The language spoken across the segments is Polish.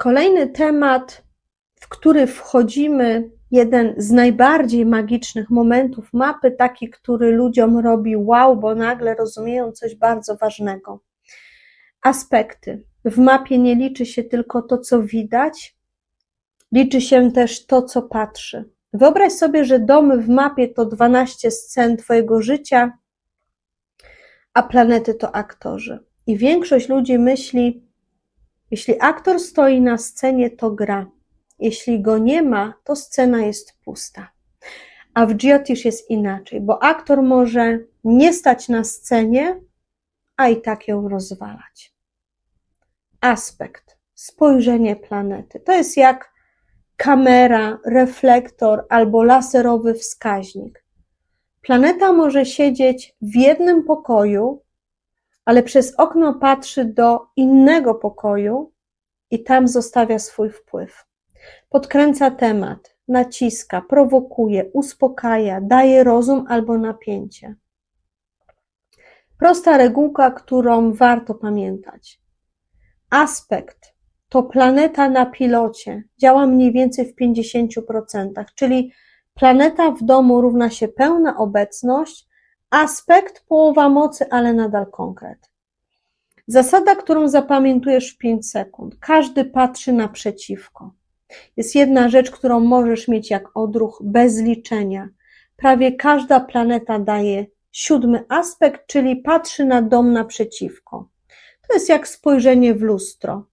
Kolejny temat, w który wchodzimy, jeden z najbardziej magicznych momentów mapy, taki, który ludziom robi wow, bo nagle rozumieją coś bardzo ważnego. Aspekty. W mapie nie liczy się tylko to, co widać, liczy się też to, co patrzy. Wyobraź sobie, że domy w mapie to 12 scen Twojego życia, a planety to aktorzy. I większość ludzi myśli, jeśli aktor stoi na scenie, to gra. Jeśli go nie ma, to scena jest pusta. A w Jyotish jest inaczej, bo aktor może nie stać na scenie, a i tak ją rozwalać. Aspekt, spojrzenie planety. To jest jak kamera, reflektor albo laserowy wskaźnik. Planeta może siedzieć w jednym pokoju, ale przez okno patrzy do innego pokoju i tam zostawia swój wpływ. Podkręca temat, naciska, prowokuje, uspokaja, daje rozum albo napięcie. Prosta regułka, którą warto pamiętać. Aspekt to planeta na pilocie działa mniej więcej w 50%, czyli planeta w domu równa się pełna obecność, aspekt połowa mocy, ale nadal konkret. Zasada, którą zapamiętujesz w 5 sekund. Każdy patrzy naprzeciwko. Jest jedna rzecz, którą możesz mieć jak odruch bez liczenia. Prawie każda planeta daje siódmy aspekt, czyli patrzy na dom naprzeciwko. To jest jak spojrzenie w lustro.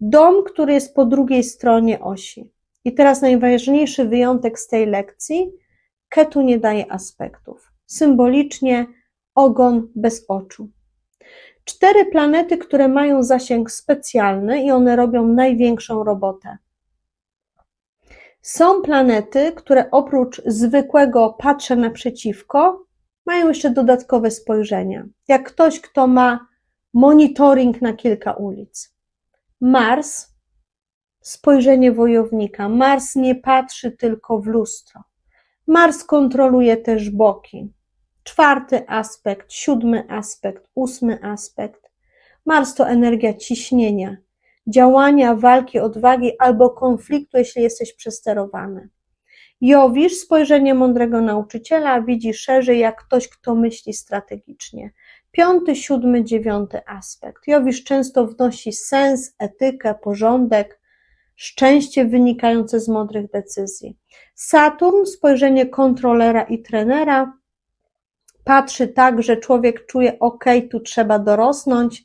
Dom, który jest po drugiej stronie osi. I teraz najważniejszy wyjątek z tej lekcji. Ketu nie daje aspektów. Symbolicznie ogon bez oczu. Cztery planety, które mają zasięg specjalny i one robią największą robotę. Są planety, które oprócz zwykłego patrzę naprzeciwko, mają jeszcze dodatkowe spojrzenia. Jak ktoś, kto ma monitoring na kilka ulic. Mars, spojrzenie wojownika. Mars nie patrzy tylko w lustro. Mars kontroluje też boki. Czwarty aspekt, siódmy aspekt, ósmy aspekt. Mars to energia ciśnienia, działania, walki, odwagi albo konfliktu, jeśli jesteś przesterowany. Jowisz, spojrzenie mądrego nauczyciela, widzi szerzej jak ktoś, kto myśli strategicznie. Piąty, siódmy, dziewiąty aspekt. Jowisz często wnosi sens, etykę, porządek, szczęście wynikające z mądrych decyzji. Saturn, spojrzenie kontrolera i trenera, patrzy tak, że człowiek czuje, ok, tu trzeba dorosnąć.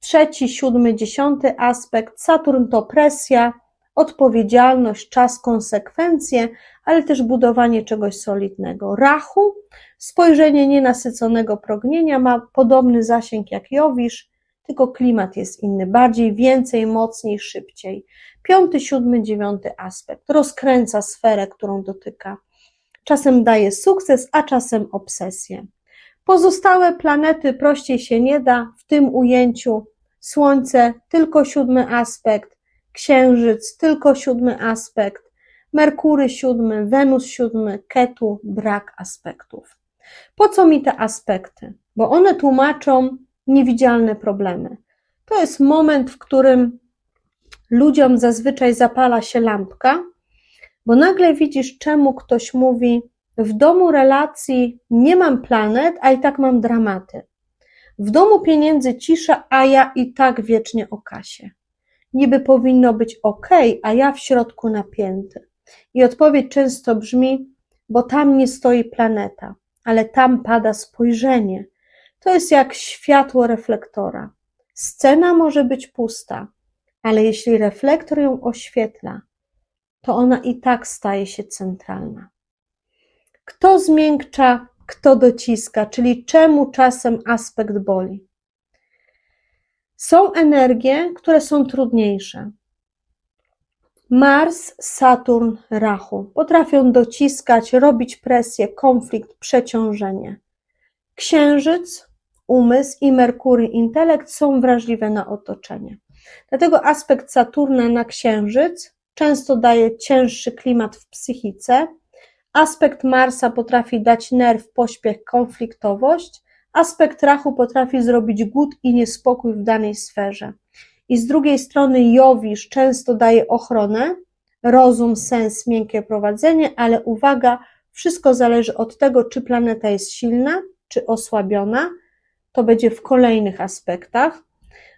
Trzeci, siódmy, dziesiąty aspekt. Saturn to presja, odpowiedzialność, czas, konsekwencje, ale też budowanie czegoś solidnego. Rachu, spojrzenie nienasyconego pragnienia, ma podobny zasięg jak Jowisz, tylko klimat jest inny, bardziej, więcej, mocniej, szybciej. Piąty, siódmy, dziewiąty aspekt rozkręca sferę, którą dotyka. Czasem daje sukces, a czasem obsesję. Pozostałe planety prościej się nie da, w tym ujęciu Słońce tylko siódmy aspekt, Księżyc tylko siódmy aspekt, Merkury siódmy, Wenus siódmy, Ketu brak aspektów. Po co mi te aspekty? Bo one tłumaczą niewidzialne problemy. To jest moment, w którym ludziom zazwyczaj zapala się lampka, bo nagle widzisz, czemu ktoś mówi: W domu relacji nie mam planet, a i tak mam dramaty. W domu pieniędzy cisza, a ja i tak wiecznie o kasie. Niby powinno być ok, a ja w środku napięty. I odpowiedź często brzmi: Bo tam nie stoi planeta, ale tam pada spojrzenie. To jest jak światło reflektora. Scena może być pusta, ale jeśli reflektor ją oświetla, to ona i tak staje się centralna. Kto zmiękcza, kto dociska, czyli czemu czasem aspekt boli. Są energie, które są trudniejsze. Mars, Saturn, Rachu potrafią dociskać, robić presję, konflikt, przeciążenie. Księżyc, umysł i Merkury, intelekt są wrażliwe na otoczenie. Dlatego aspekt Saturna na Księżyc często daje cięższy klimat w psychice. Aspekt Marsa potrafi dać nerw, pośpiech, konfliktowość. Aspekt Rachu potrafi zrobić głód i niespokój w danej sferze. i z drugiej strony Jowisz często daje ochronę, rozum, sens, miękkie prowadzenie, ale uwaga, wszystko zależy od tego, czy planeta jest silna, czy osłabiona. To będzie w kolejnych aspektach,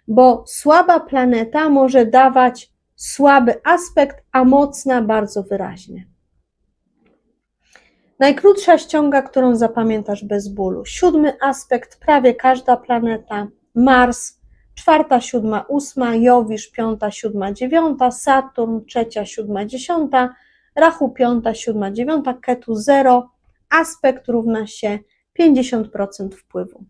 bo słaba planeta może dawać słaby aspekt, a mocna bardzo wyraźnie. Najkrótsza ściąga, którą zapamiętasz bez bólu. Siódmy aspekt, prawie każda planeta. Mars, czwarta, siódma, ósma, Jowisz, piąta, siódma, dziewiąta, Saturn, trzecia, siódma, dziesiąta, Rachu, piąta, siódma, dziewiąta, Ketu, zero. Aspekt równa się 50% wpływu.